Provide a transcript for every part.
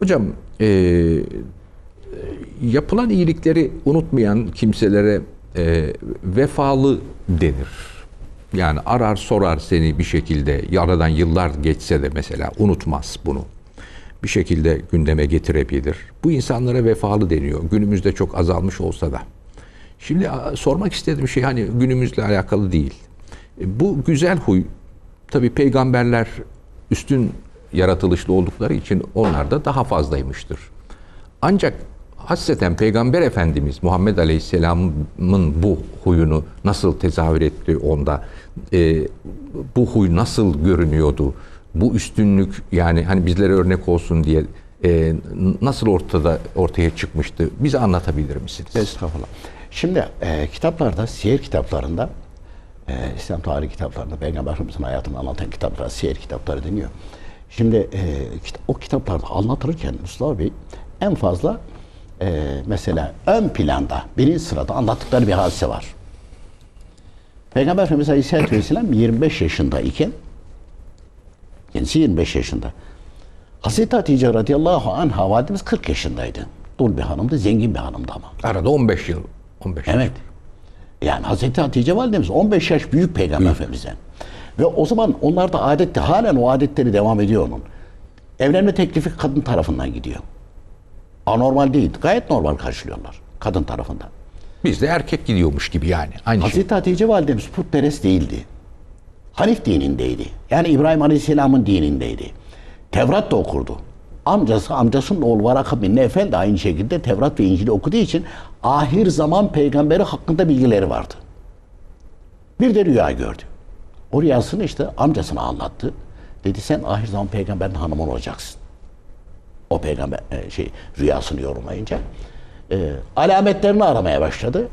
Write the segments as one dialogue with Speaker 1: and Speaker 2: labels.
Speaker 1: Hocam e, yapılan iyilikleri unutmayan kimselere e, vefalı denir. Yani arar sorar seni bir şekilde aradan yıllar geçse de mesela unutmaz bunu bir şekilde gündeme getirebilir. Bu insanlara vefalı deniyor. Günümüzde çok azalmış olsa da. Şimdi sormak istediğim şey hani günümüzle alakalı değil. E, Bu güzel huy tabi peygamberler üstün yaratılışlı oldukları için onlar da daha fazlaymıştır. Ancak hasreten Peygamber Efendimiz Muhammed Aleyhisselam'ın bu huyunu nasıl tezahür etti onda? E, bu huy nasıl görünüyordu? Bu üstünlük yani hani bizlere örnek olsun diye e, nasıl ortada ortaya çıkmıştı? Bize anlatabilir misiniz?
Speaker 2: Estağfurullah. Şimdi e, kitaplarda, siyer kitaplarında, e, İslam tarihi kitaplarında, Peygamber Efendimiz'in hayatını anlatan kitaplara siyer kitapları deniyor. Şimdi e, o kitaplarda anlatırken Mustafa Bey en fazla e, mesela ön planda, birinci sırada anlattıkları bir hadise var. Peygamber Efendimiz Aleyhisselatü Vesselam 25 yaşındayken, kendisi 25 yaşında. Hazreti Hatice radıyallahu anha validemiz 40 yaşındaydı. Dul bir hanımdı, zengin bir hanımdı ama.
Speaker 1: Arada 15 yıl. 15 yıl.
Speaker 2: Evet. Yani Hazreti Hatice validemiz 15 yaş büyük peygamber efendimizden. Ve o zaman onlar da adette halen o adetleri devam ediyor onun. Evlenme teklifi kadın tarafından gidiyor. Anormal değil. Gayet normal karşılıyorlar kadın tarafından.
Speaker 1: Bizde erkek gidiyormuş gibi yani. Aynı şey.
Speaker 2: Hazreti Hatice validemiz putperest değildi. Hanif dinindeydi. Yani İbrahim Aleyhisselam'ın dinindeydi. Tevrat da okurdu. Amcası, amcasının oğlu Varaka bin Nefel de aynı şekilde Tevrat ve İncil'i okuduğu için ahir zaman peygamberi hakkında bilgileri vardı. Bir de rüya gördü. O rüyasını işte amcasına anlattı. Dedi sen ahir zaman peygamberin hanımı olacaksın. O peygamber e, şey rüyasını yorumlayınca e, alametlerini aramaya başladı.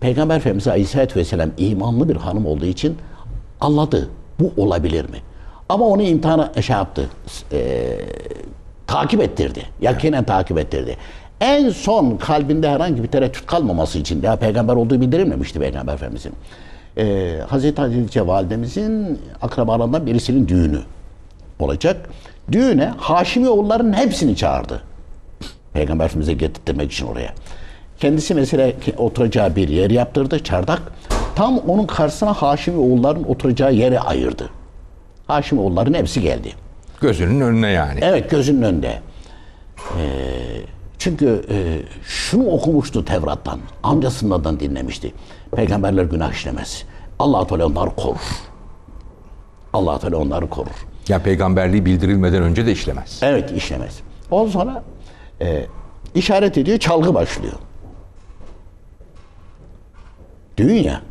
Speaker 2: Peygamber Efendimiz Aleyhisselatü Vesselam imanlı bir hanım olduğu için anladı. Bu olabilir mi? Ama onu imtihana şey yaptı. e, takip ettirdi. Yakinen takip ettirdi. En son kalbinde herhangi bir tereddüt kalmaması için daha peygamber olduğu bildirilmemişti Peygamber Efendimizin. E, Hazreti Hatice validemizin akrabalarından birisinin düğünü olacak. Düğüne Haşimi oğulların hepsini çağırdı. Peygamber Efendimiz'e getirtmek için oraya. Kendisi mesela oturacağı bir yer yaptırdı, çardak. Tam onun karşısına Haşimi oğulların oturacağı yere ayırdı. Haşimi oğulların hepsi geldi.
Speaker 1: Gözünün önüne yani.
Speaker 2: Evet gözünün önünde. Ee, çünkü e, şunu okumuştu Tevrat'tan. Amcasından dinlemişti. Peygamberler günah işlemez. allah Teala onları korur. allah Teala onları korur.
Speaker 1: Ya peygamberliği bildirilmeden önce de işlemez.
Speaker 2: Evet işlemez. Ondan sonra e, işaret ediyor, çalgı başlıyor. Düğün ya.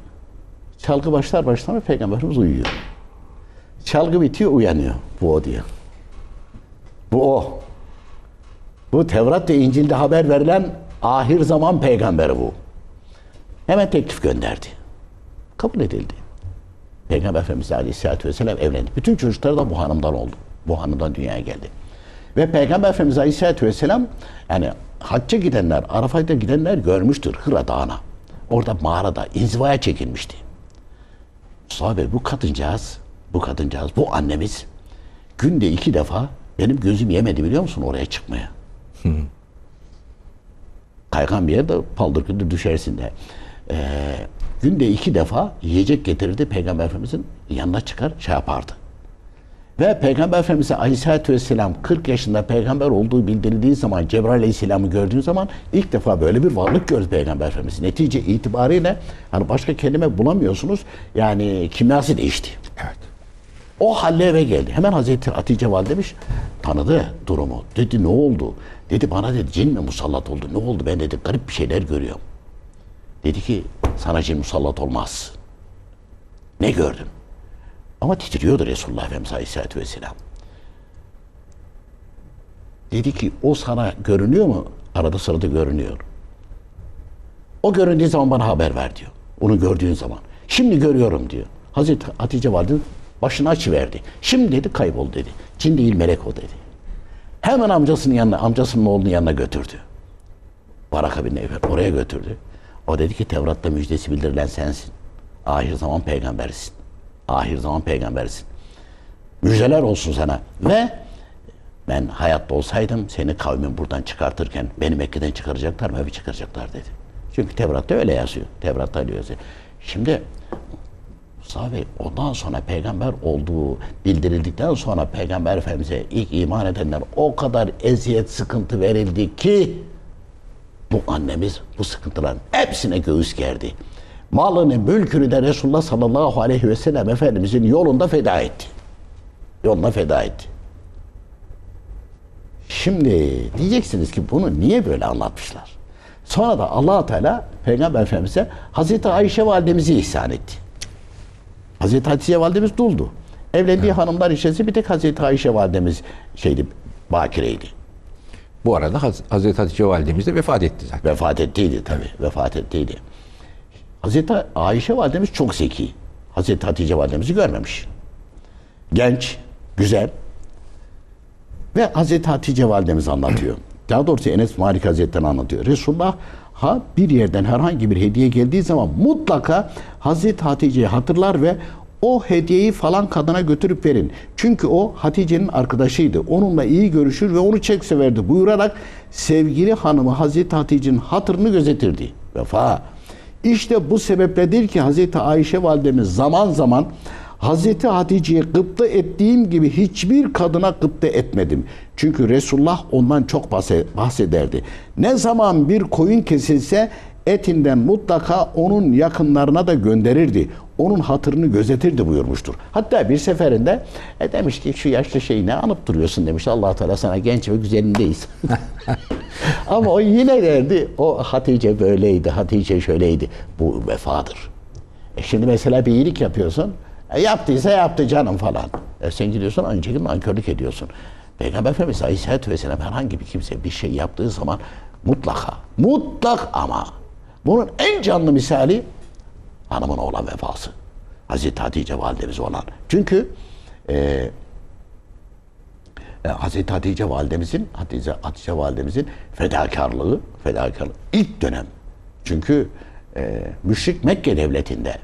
Speaker 2: Çalgı başlar başlamaz peygamberimiz uyuyor. Çalgı bitiyor uyanıyor. Bu o diyor. Bu o. Bu Tevrat ve İncil'de haber verilen ahir zaman peygamberi bu. Hemen teklif gönderdi. Kabul edildi. Peygamber Efendimiz Aleyhisselatü Vesselam evlendi. Bütün çocukları da bu hanımdan oldu. Bu hanımdan dünyaya geldi. Ve Peygamber Efendimiz Aleyhisselatü Vesselam yani hacca gidenler, Arafat'a gidenler görmüştür Hıra Dağı'na. Orada mağarada inzivaya çekilmişti. Mustafa Bey bu kadıncağız, bu kadıncağız, bu annemiz günde iki defa benim gözüm yemedi biliyor musun oraya çıkmaya. Kaygan bir yerde paldır küldür düşersin de. Ee, günde iki defa yiyecek getirirdi Peygamber Efendimizin yanına çıkar şey yapardı. Ve Peygamber Efendimiz Aleyhisselatü Vesselam 40 yaşında peygamber olduğu bildirildiği zaman Cebrail Aleyhisselam'ı gördüğü zaman ilk defa böyle bir varlık gördü Peygamber Efendimiz. Netice itibariyle hani başka kelime bulamıyorsunuz. Yani kimyası değişti.
Speaker 1: Evet.
Speaker 2: O halle eve geldi. Hemen Hazreti Hatice validemiz tanıdı durumu. Dedi ne oldu? Dedi bana dedi cin mi musallat oldu? Ne oldu? Ben dedi garip bir şeyler görüyorum. Dedi ki sana cin musallat olmaz. Ne gördün? Ama titriyordu Resulullah Efendimiz Aleyhisselatü Vesselam. Dedi ki o sana görünüyor mu? Arada sırada görünüyor. O göründüğü zaman bana haber ver diyor. Onu gördüğün zaman. Şimdi görüyorum diyor. Hazreti Hatice valide başını açıverdi. Şimdi dedi kaybol dedi. Cin değil melek o dedi. Hemen amcasının yanına, amcasının oğlunun yanına götürdü. Baraka bin Nevfel oraya götürdü. O dedi ki Tevrat'ta müjdesi bildirilen sensin. Ahir zaman peygamberisin. Ahir zaman peygamberisin. Müjdeler olsun sana. Ve ben hayatta olsaydım seni kavmin buradan çıkartırken beni Mekke'den çıkaracaklar mı? Evet çıkaracaklar dedi. Çünkü Tevrat'ta öyle yazıyor. Tevrat'ta öyle yazıyor. Şimdi Bey ondan sonra peygamber olduğu bildirildikten sonra peygamber efendimize ilk iman edenler o kadar eziyet sıkıntı verildi ki bu annemiz bu sıkıntıların hepsine göğüs gerdi. Malını, mülkünü de Resulullah sallallahu aleyhi ve sellem Efendimizin yolunda feda etti. Yoluna feda etti. Şimdi diyeceksiniz ki bunu niye böyle anlatmışlar? Sonra da allah Teala Peygamber Efendimiz'e Hazreti Ayşe validemizi ihsan etti. Hazreti Hatice validemiz duldu. Evlendiği hanımlar içerisinde bir tek Hazreti Ayşe validemiz şeydi, bakireydi.
Speaker 1: Bu arada Haz- Hazreti Hatice validemiz de vefat etti zaten.
Speaker 2: Vefat ettiydi tabii. Vefat ettiydi. Hazreti Ayşe validemiz çok zeki. Hazreti Hatice validemizi görmemiş. Genç, güzel. Ve Hazreti Hatice validemiz anlatıyor. Daha doğrusu Enes Malik Hazretleri'ni anlatıyor. Resulullah ha bir yerden herhangi bir hediye geldiği zaman mutlaka Hazreti Hatice'yi hatırlar ve o hediyeyi falan kadına götürüp verin. Çünkü o Hatice'nin arkadaşıydı. Onunla iyi görüşür ve onu çok severdi buyurarak sevgili hanımı Hazreti Hatice'nin hatırını gözetirdi. Vefa. İşte bu sebepledir ki Hazreti Ayşe validemiz zaman zaman Hazreti Hatice'ye gıpta ettiğim gibi hiçbir kadına gıpta etmedim. Çünkü Resulullah ondan çok bahse- bahsederdi. Ne zaman bir koyun kesilse etinden mutlaka onun yakınlarına da gönderirdi. Onun hatırını gözetirdi buyurmuştur. Hatta bir seferinde e, demiş ki şu yaşlı şeyi ne anıp duruyorsun demiş. allah Teala sana genç ve güzelindeyiz. Ama o yine derdi o Hatice böyleydi, Hatice şöyleydi. Bu vefadır. E şimdi mesela bir iyilik yapıyorsun. E yaptıysa yaptı canım falan. E sen gidiyorsun şekilde nankörlük ediyorsun. Peygamber Efendimiz Aleyhisselatü Vesselam herhangi bir kimse bir şey yaptığı zaman mutlaka, mutlak ama bunun en canlı misali hanımın olan vefası. Hazreti Hatice validemiz olan. Çünkü e, e, Hazreti Hatice validemizin Hatice, Hatice validemizin fedakarlığı, fedakarlığı ilk dönem. Çünkü e, müşrik Mekke devletinde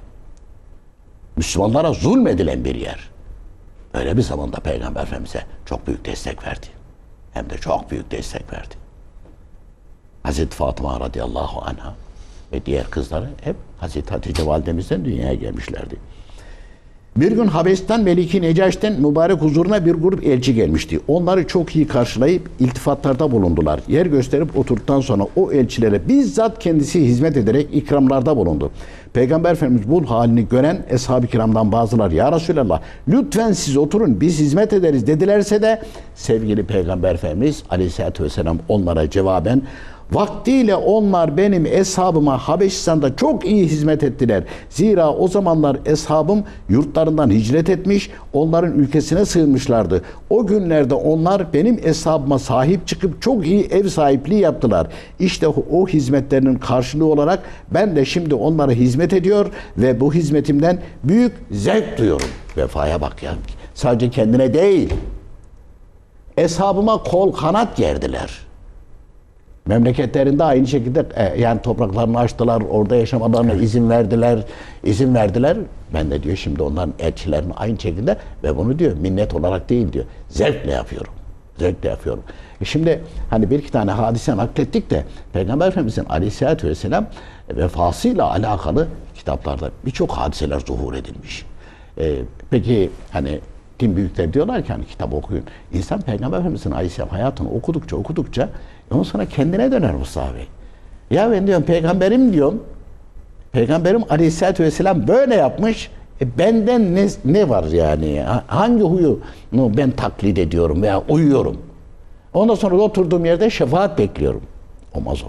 Speaker 2: Müslümanlara zulmedilen bir yer. Öyle bir zamanda Peygamber Efendimiz'e çok büyük destek verdi. Hem de çok büyük destek verdi. Hazreti Fatıma radıyallahu anha ve diğer kızları hep Hazreti Hatice validemizden dünyaya gelmişlerdi. Bir gün Habeş'ten Meliki Necaş'ten mübarek huzuruna bir grup elçi gelmişti. Onları çok iyi karşılayıp iltifatlarda bulundular. Yer gösterip oturduktan sonra o elçilere bizzat kendisi hizmet ederek ikramlarda bulundu. Peygamber Efendimiz bu halini gören Eshab-ı Kiram'dan bazılar Ya Resulallah lütfen siz oturun biz hizmet ederiz dedilerse de sevgili Peygamber Efendimiz Aleyhisselatü Vesselam onlara cevaben Vaktiyle onlar benim eshabıma Habeşistan'da çok iyi hizmet ettiler. Zira o zamanlar eshabım yurtlarından hicret etmiş, onların ülkesine sığınmışlardı. O günlerde onlar benim eshabıma sahip çıkıp çok iyi ev sahipliği yaptılar. İşte o, hizmetlerinin karşılığı olarak ben de şimdi onlara hizmet ediyor ve bu hizmetimden büyük zevk duyuyorum. Vefaya bak ya. Sadece kendine değil. Eshabıma kol kanat gerdiler. Memleketlerinde aynı şekilde e, yani topraklarını açtılar, orada yaşamalarına izin verdiler, izin verdiler. Ben de diyor şimdi onların elçilerini aynı şekilde ve bunu diyor minnet olarak değil diyor. Zevkle yapıyorum. Zevkle yapıyorum. E şimdi hani bir iki tane hadise naklettik de Peygamber Efendimizin Aleyhisselatü Vesselam vefasıyla alakalı kitaplarda birçok hadiseler zuhur edilmiş. E, peki hani din büyükleri diyorlar ki hani kitap okuyun. İnsan Peygamber Efendimizin Aleyhisselam hayatını okudukça okudukça ondan sonra kendine döner Mustafa Bey. Ya ben diyorum peygamberim diyorum. Peygamberim Aleyhisselatü Vesselam böyle yapmış. E benden ne, ne var yani? Ha- Hangi huyu ben taklit ediyorum veya uyuyorum? Ondan sonra da oturduğum yerde şefaat bekliyorum. Olmaz o.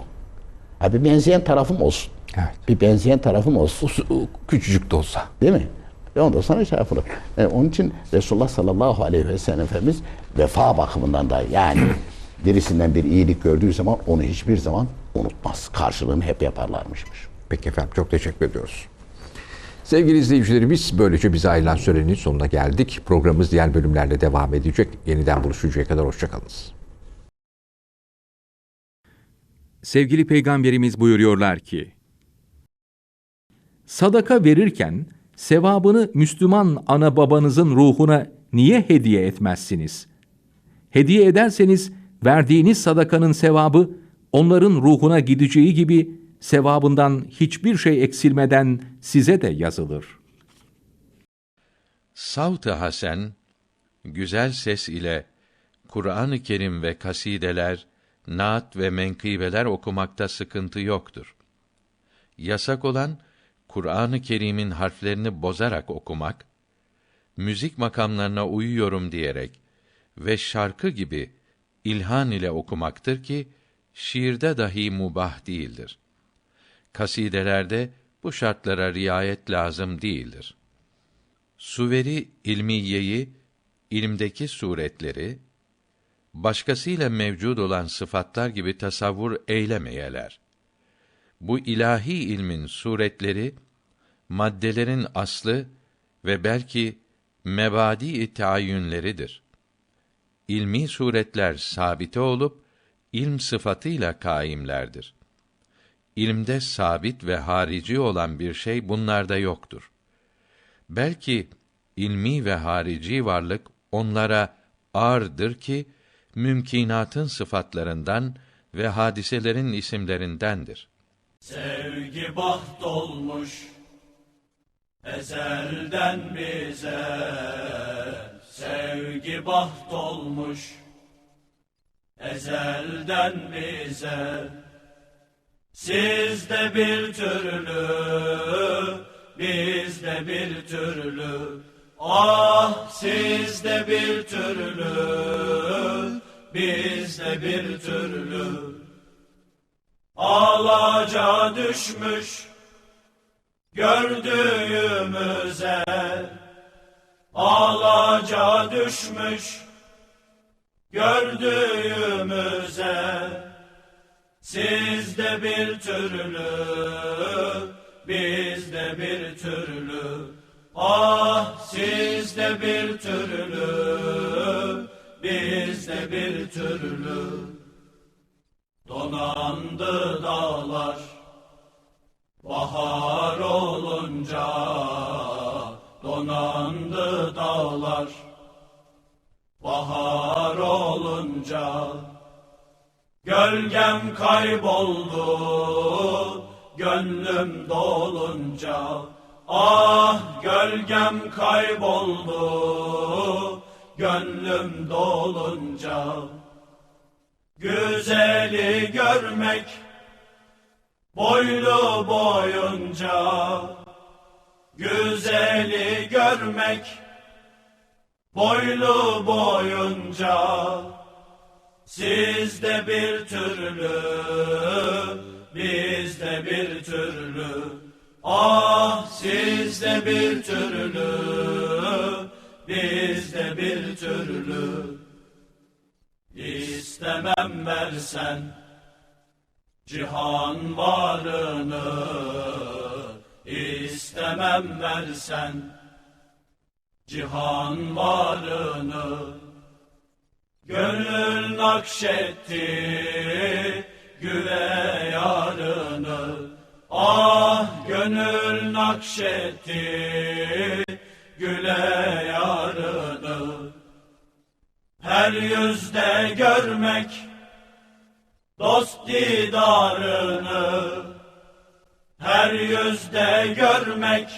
Speaker 2: Ha bir benzeyen tarafım olsun.
Speaker 1: Evet.
Speaker 2: Bir benzeyen tarafım olsun.
Speaker 1: O Küçücük de olsa.
Speaker 2: Değil mi? Ve ondan sonra şey yapılır. E, onun için Resulullah sallallahu aleyhi ve sellem Efendimiz vefa bakımından da yani birisinden bir iyilik gördüğü zaman onu hiçbir zaman unutmaz. Karşılığını hep yaparlarmışmış.
Speaker 3: Peki efendim çok teşekkür ediyoruz. Sevgili izleyicilerimiz böylece bize ayrılan sürenin sonuna geldik. Programımız diğer bölümlerle devam edecek. Yeniden buluşuncaya kadar hoşçakalınız.
Speaker 1: Sevgili Peygamberimiz buyuruyorlar ki, Sadaka verirken sevabını Müslüman ana babanızın ruhuna niye hediye etmezsiniz? Hediye ederseniz verdiğiniz sadakanın sevabı onların ruhuna gideceği gibi sevabından hiçbir şey eksilmeden size de yazılır.
Speaker 4: Savt-ı Hasen, güzel ses ile Kur'an-ı Kerim ve kasideler, naat ve menkıbeler okumakta sıkıntı yoktur. Yasak olan, Kur'an-ı Kerim'in harflerini bozarak okumak, müzik makamlarına uyuyorum diyerek ve şarkı gibi ilhan ile okumaktır ki, şiirde dahi mubah değildir. Kasidelerde bu şartlara riayet lazım değildir. Suveri ilmiyeyi, ilimdeki suretleri, başkasıyla mevcud olan sıfatlar gibi tasavvur eylemeyeler. Bu ilahi ilmin suretleri, maddelerin aslı ve belki mebadi tayyünleridir. İlmi suretler sabite olup, ilm sıfatıyla kaimlerdir. İlimde sabit ve harici olan bir şey bunlarda yoktur. Belki ilmi ve harici varlık onlara ağırdır ki mümkinatın sıfatlarından ve hadiselerin isimlerindendir.
Speaker 5: Sevgi baht olmuş ezelden bize. Sevgi baht olmuş ezelden bize. Sizde bir türlü bizde bir türlü. Ah sizde bir türlü bizde bir türlü Ağlaca düşmüş gördüğümüze. Ağlaca düşmüş gördüğümüze. Sizde bir türlü bizde bir türlü. Ah sizde bir türlü bizde bir türlü Donandı dağlar bahar olunca Donandı dağlar bahar olunca Gölgem kayboldu gönlüm dolunca Ah gölgem kayboldu gönlüm dolunca Güzeli görmek boylu boyunca. Güzeli görmek boylu boyunca. Sizde bir türlü bizde bir türlü. Ah sizde bir türlü bizde bir türlü İstemem versen cihan varını istemem versen cihan varını Gönül nakşetti güle yarını Ah gönül nakşetti güle yarını Her yüzde görmek dost didarını Her yüzde görmek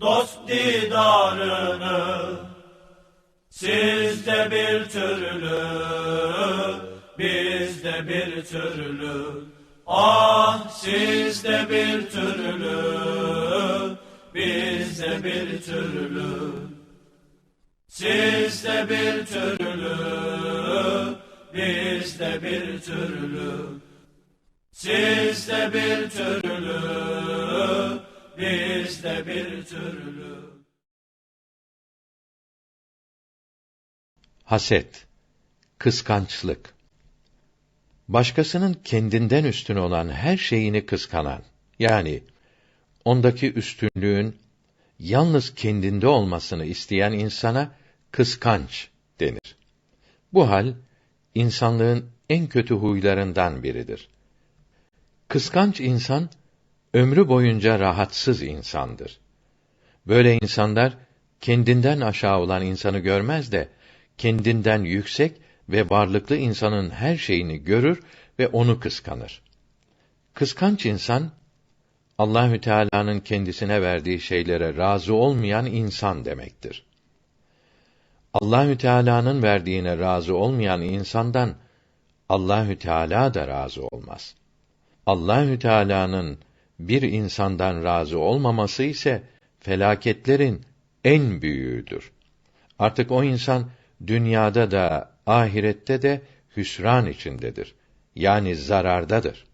Speaker 5: dost didarını Sizde bir türlü, bizde bir türlü. Ah sizde bir türlü, bizde bir türlü. Sizde bir türlü, bizde bir türlü. Sizde bir türlü, bizde bir türlü.
Speaker 4: Haset
Speaker 6: Kıskançlık. Başkasının kendinden üstün olan her şeyini kıskanan, yani ondaki üstünlüğün yalnız kendinde olmasını isteyen insana kıskanç denir. Bu hal insanlığın en kötü huylarından biridir. Kıskanç insan ömrü boyunca rahatsız insandır. Böyle insanlar kendinden aşağı olan insanı görmez de kendinden yüksek ve varlıklı insanın her şeyini görür ve onu kıskanır. Kıskanç insan Allahü Teala'nın kendisine verdiği şeylere razı olmayan insan demektir. Allahü Teala'nın verdiğine razı olmayan insandan Allahü Teala da razı olmaz. Allahü Teala'nın bir insandan razı olmaması ise felaketlerin en büyüğüdür. Artık o insan dünyada da ahirette de hüsran içindedir. Yani zarardadır.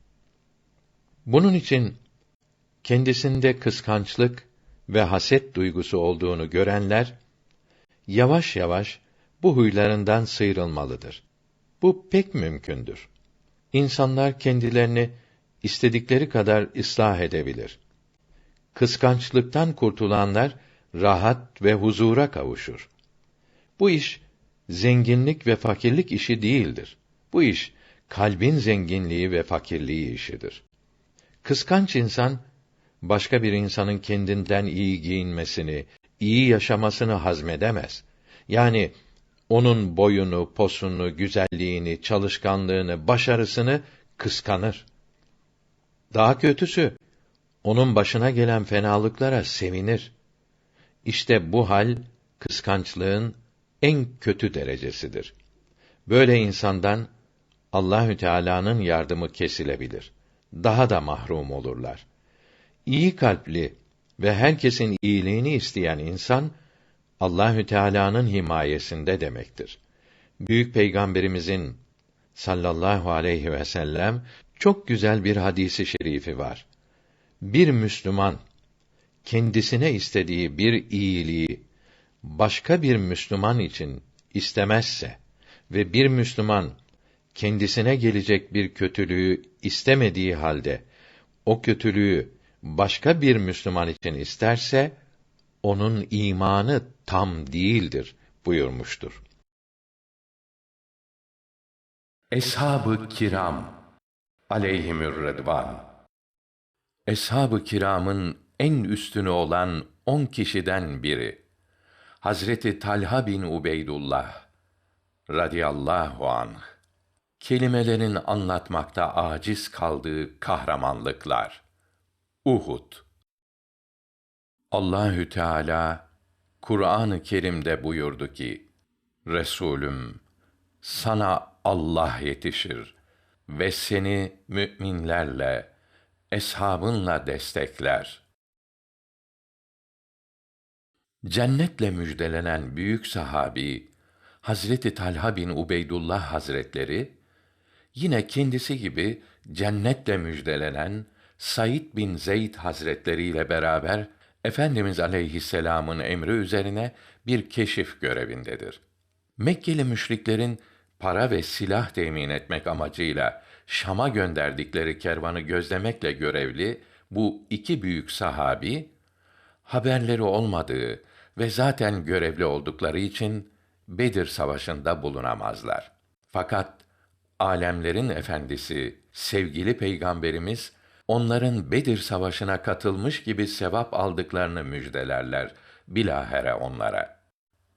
Speaker 6: Bunun için kendisinde kıskançlık ve haset duygusu olduğunu görenler yavaş yavaş bu huylarından sıyrılmalıdır. Bu pek mümkündür. İnsanlar kendilerini istedikleri kadar ıslah edebilir. Kıskançlıktan kurtulanlar rahat ve huzura kavuşur. Bu iş zenginlik ve fakirlik işi değildir. Bu iş kalbin zenginliği ve fakirliği işidir. Kıskanç insan başka bir insanın kendinden iyi giyinmesini, iyi yaşamasını hazmedemez. Yani onun boyunu, posunu, güzelliğini, çalışkanlığını, başarısını kıskanır. Daha kötüsü, onun başına gelen fenalıklara sevinir. İşte bu hal kıskançlığın en kötü derecesidir. Böyle insandan Allahü Teala'nın yardımı kesilebilir. Daha da mahrum olurlar. İyi kalpli ve herkesin iyiliğini isteyen insan Allahü Teala'nın himayesinde demektir. Büyük peygamberimizin sallallahu aleyhi ve sellem çok güzel bir hadisi şerifi var. Bir Müslüman kendisine istediği bir iyiliği başka bir Müslüman için istemezse ve bir Müslüman kendisine gelecek bir kötülüğü istemediği halde o kötülüğü başka bir Müslüman için isterse onun imanı tam değildir buyurmuştur.
Speaker 4: Eshab-ı Kiram aleyhimür redvan Eshab-ı Kiram'ın en üstünü olan on kişiden biri Hazreti Talha bin Ubeydullah radıyallahu anh kelimelerin anlatmakta aciz kaldığı kahramanlıklar. Uhud Allahü Teala Kur'an-ı Kerim'de buyurdu ki: Resulüm sana Allah yetişir ve seni müminlerle, eshabınla destekler. Cennetle müjdelenen büyük sahabi Hazreti Talha bin Ubeydullah Hazretleri yine kendisi gibi cennetle müjdelenen Said bin Zeyd Hazretleri ile beraber Efendimiz aleyhisselam'ın emri üzerine bir keşif görevindedir. Mekkeli müşriklerin para ve silah temin etmek amacıyla Şam'a gönderdikleri kervanı gözlemekle görevli bu iki büyük sahabi haberleri olmadığı ve zaten görevli oldukları için Bedir Savaşı'nda bulunamazlar. Fakat alemlerin efendisi sevgili peygamberimiz onların Bedir Savaşı'na katılmış gibi sevap aldıklarını müjdelerler bilahere onlara.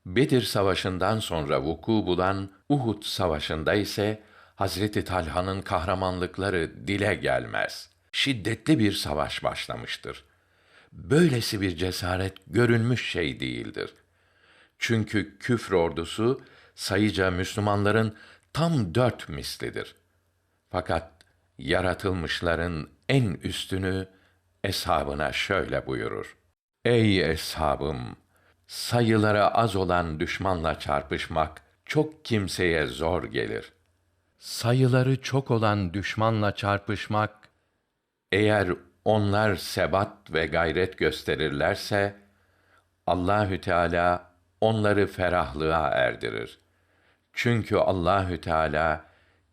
Speaker 4: Bedir Savaşı'ndan sonra vuku bulan Uhud Savaşı'nda ise Hazreti Talha'nın kahramanlıkları dile gelmez. Şiddetli bir savaş başlamıştır. Böylesi bir cesaret görülmüş şey değildir. Çünkü küfr ordusu sayıca Müslümanların tam dört mislidir. Fakat yaratılmışların en üstünü eshabına şöyle buyurur. Ey eshabım! Sayıları az olan düşmanla çarpışmak çok kimseye zor gelir. Sayıları çok olan düşmanla çarpışmak eğer onlar sebat ve gayret gösterirlerse Allahü Teala onları ferahlığa erdirir. Çünkü Allahü Teala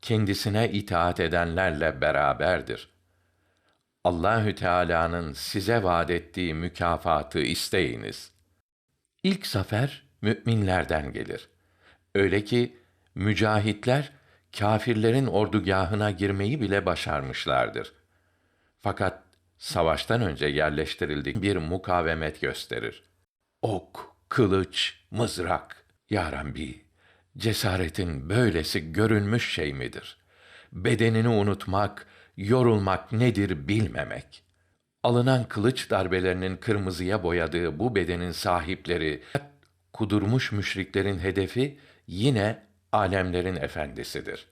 Speaker 4: kendisine itaat edenlerle beraberdir. Allahü Teala'nın size vaad ettiği mükafatı isteyiniz. İlk zafer müminlerden gelir. Öyle ki mücahitler kâfirlerin ordugahına girmeyi bile başarmışlardır. Fakat savaştan önce yerleştirildiği bir mukavemet gösterir. Ok, kılıç, mızrak. Ya Rabbi, cesaretin böylesi görünmüş şey midir? Bedenini unutmak, yorulmak nedir bilmemek. Alınan kılıç darbelerinin kırmızıya boyadığı bu bedenin sahipleri, kudurmuş müşriklerin hedefi yine alemlerin efendisidir.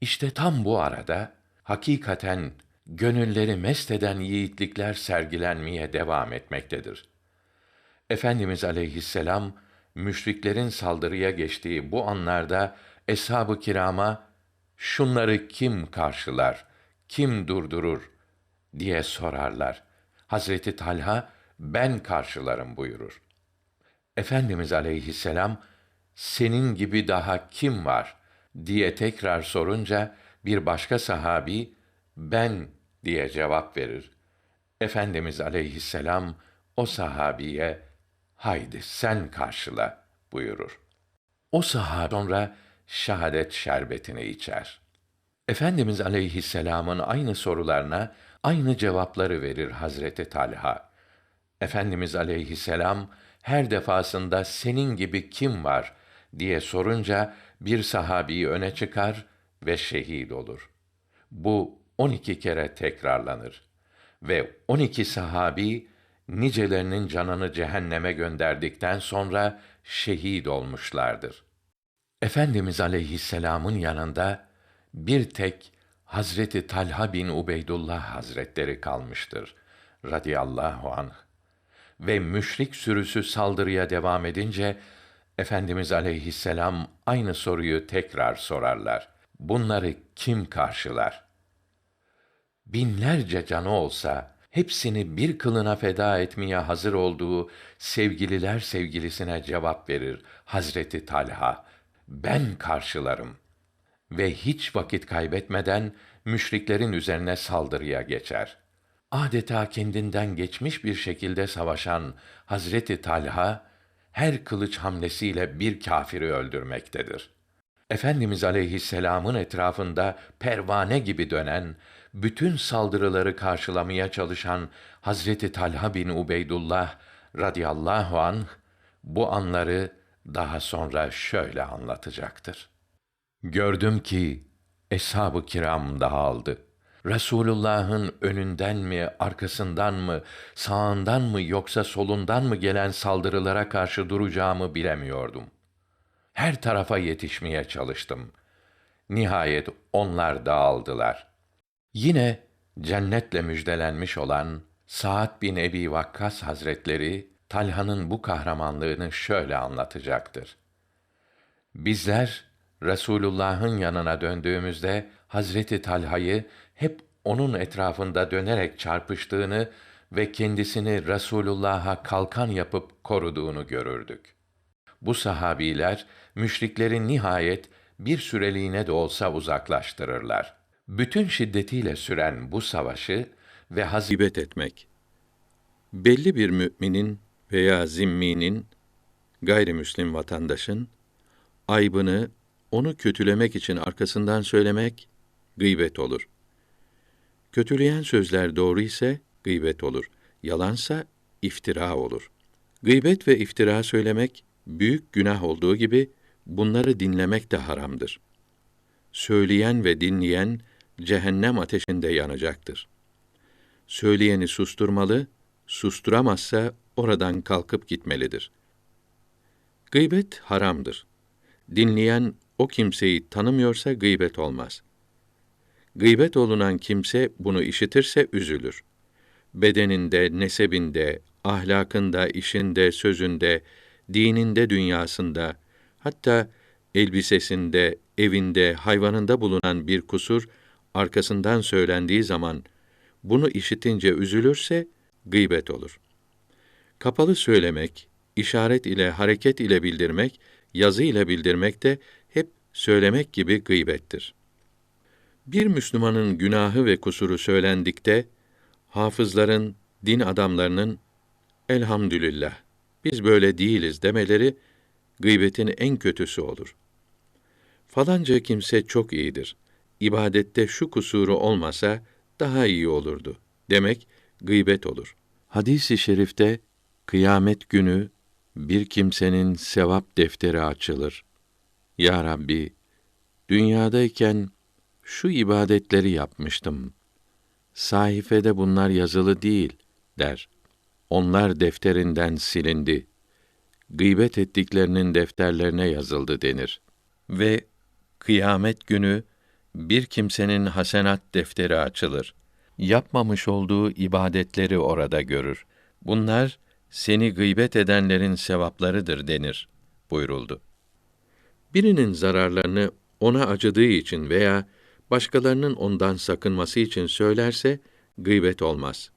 Speaker 4: İşte tam bu arada hakikaten gönülleri mest eden yiğitlikler sergilenmeye devam etmektedir. Efendimiz aleyhisselam müşriklerin saldırıya geçtiği bu anlarda eshab-ı kirama şunları kim karşılar, kim durdurur diye sorarlar. Hazreti Talha ben karşılarım buyurur. Efendimiz aleyhisselam senin gibi daha kim var diye tekrar sorunca bir başka sahabi ben diye cevap verir. Efendimiz aleyhisselam o sahabiye haydi sen karşıla buyurur. O sahabe sonra şehadet şerbetini içer. Efendimiz aleyhisselamın aynı sorularına aynı cevapları verir Hazreti Talha. Efendimiz aleyhisselam her defasında senin gibi kim var diye sorunca bir sahabiyi öne çıkar ve şehit olur. Bu 12 kere tekrarlanır ve 12 sahabi nicelerinin canını cehenneme gönderdikten sonra şehit olmuşlardır. Efendimiz aleyhisselamın yanında bir tek Hazreti Talha bin Ubeydullah Hazretleri kalmıştır radıyallahu anh. Ve müşrik sürüsü saldırıya devam edince Efendimiz aleyhisselam aynı soruyu tekrar sorarlar. Bunları kim karşılar? Binlerce canı olsa hepsini bir kılına feda etmeye hazır olduğu sevgililer sevgilisine cevap verir Hazreti Talha. Ben karşılarım ve hiç vakit kaybetmeden müşriklerin üzerine saldırıya geçer. Adeta kendinden geçmiş bir şekilde savaşan Hazreti Talha her kılıç hamlesiyle bir kâfiri öldürmektedir. Efendimiz aleyhisselamın etrafında pervane gibi dönen, bütün saldırıları karşılamaya çalışan Hazreti Talha bin Ubeydullah radıyallahu anh bu anları daha sonra şöyle anlatacaktır. Gördüm ki eshab-ı kiram dağıldı. Resulullah'ın önünden mi, arkasından mı, sağından mı yoksa solundan mı gelen saldırılara karşı duracağımı bilemiyordum. Her tarafa yetişmeye çalıştım. Nihayet onlar dağıldılar. Yine cennetle müjdelenmiş olan Sa'd bin Ebi Vakkas Hazretleri Talha'nın bu kahramanlığını şöyle anlatacaktır. Bizler Resulullah'ın yanına döndüğümüzde Hazreti Talha'yı hep onun etrafında dönerek çarpıştığını ve kendisini Resulullah'a kalkan yapıp koruduğunu görürdük. Bu sahabiler müşrikleri nihayet bir süreliğine de olsa uzaklaştırırlar. Bütün şiddetiyle süren bu savaşı ve hazibet etmek belli bir müminin veya zimminin gayrimüslim vatandaşın aybını onu kötülemek için arkasından söylemek gıybet olur. Kötüleyen sözler doğru ise gıybet olur. Yalansa iftira olur. Gıybet ve iftira söylemek büyük günah olduğu gibi bunları dinlemek de haramdır. Söyleyen ve dinleyen cehennem ateşinde yanacaktır. Söyleyeni susturmalı, susturamazsa oradan kalkıp gitmelidir. Gıybet haramdır. Dinleyen o kimseyi tanımıyorsa gıybet olmaz. Gıybet olunan kimse bunu işitirse üzülür. Bedeninde, nesebinde, ahlakında, işinde, sözünde, dininde, dünyasında, hatta elbisesinde, evinde, hayvanında bulunan bir kusur arkasından söylendiği zaman bunu işitince üzülürse gıybet olur. Kapalı söylemek, işaret ile, hareket ile bildirmek, yazı ile bildirmek de söylemek gibi gıybettir. Bir Müslümanın günahı ve kusuru söylendikte hafızların, din adamlarının elhamdülillah biz böyle değiliz demeleri gıybetin en kötüsü olur. Falanca kimse çok iyidir. İbadette şu kusuru olmasa daha iyi olurdu. Demek gıybet olur. Hadis-i şerifte kıyamet günü bir kimsenin sevap defteri açılır. Ya Rabbi, dünyadayken şu ibadetleri yapmıştım. Sahifede bunlar yazılı değil der. Onlar defterinden silindi. Gıybet ettiklerinin defterlerine yazıldı denir. Ve kıyamet günü bir kimsenin hasenat defteri açılır. Yapmamış olduğu ibadetleri orada görür. Bunlar seni gıybet edenlerin sevaplarıdır denir buyuruldu. Birinin zararlarını ona acıdığı için veya başkalarının ondan sakınması için söylerse gıybet olmaz.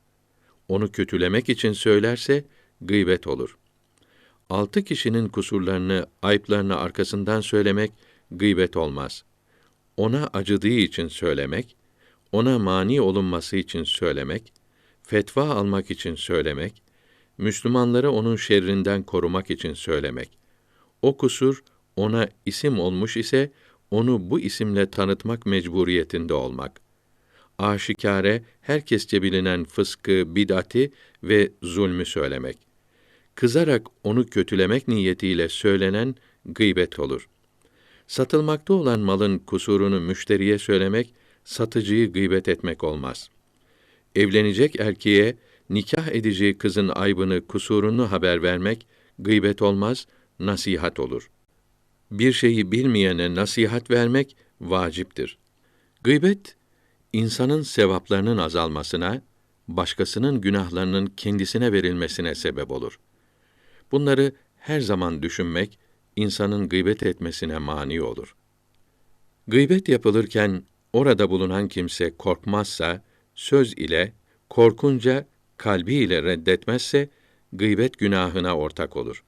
Speaker 4: Onu kötülemek için söylerse gıybet olur. Altı kişinin kusurlarını, ayıplarını arkasından söylemek gıybet olmaz. Ona acıdığı için söylemek, ona mani olunması için söylemek, fetva almak için söylemek, Müslümanları onun şerrinden korumak için söylemek. O kusur ona isim olmuş ise onu bu isimle tanıtmak mecburiyetinde olmak. Aşikare herkesçe bilinen fıskı, bid'ati ve zulmü söylemek. Kızarak onu kötülemek niyetiyle söylenen gıybet olur. Satılmakta olan malın kusurunu müşteriye söylemek, satıcıyı gıybet etmek olmaz. Evlenecek erkeğe nikah edeceği kızın aybını, kusurunu haber vermek gıybet olmaz, nasihat olur. Bir şeyi bilmeyene nasihat vermek vaciptir. Gıybet insanın sevaplarının azalmasına, başkasının günahlarının kendisine verilmesine sebep olur. Bunları her zaman düşünmek insanın gıybet etmesine mani olur. Gıybet yapılırken orada bulunan kimse korkmazsa, söz ile, korkunca kalbi ile reddetmezse gıybet günahına ortak olur.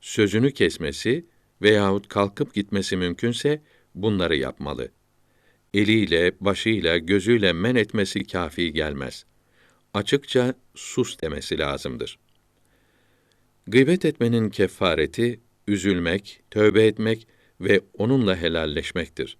Speaker 4: Sözünü kesmesi veyahut kalkıp gitmesi mümkünse bunları yapmalı. Eliyle, başıyla, gözüyle men etmesi kafi gelmez. Açıkça sus demesi lazımdır. Gıybet etmenin kefareti üzülmek, tövbe etmek ve onunla helalleşmektir.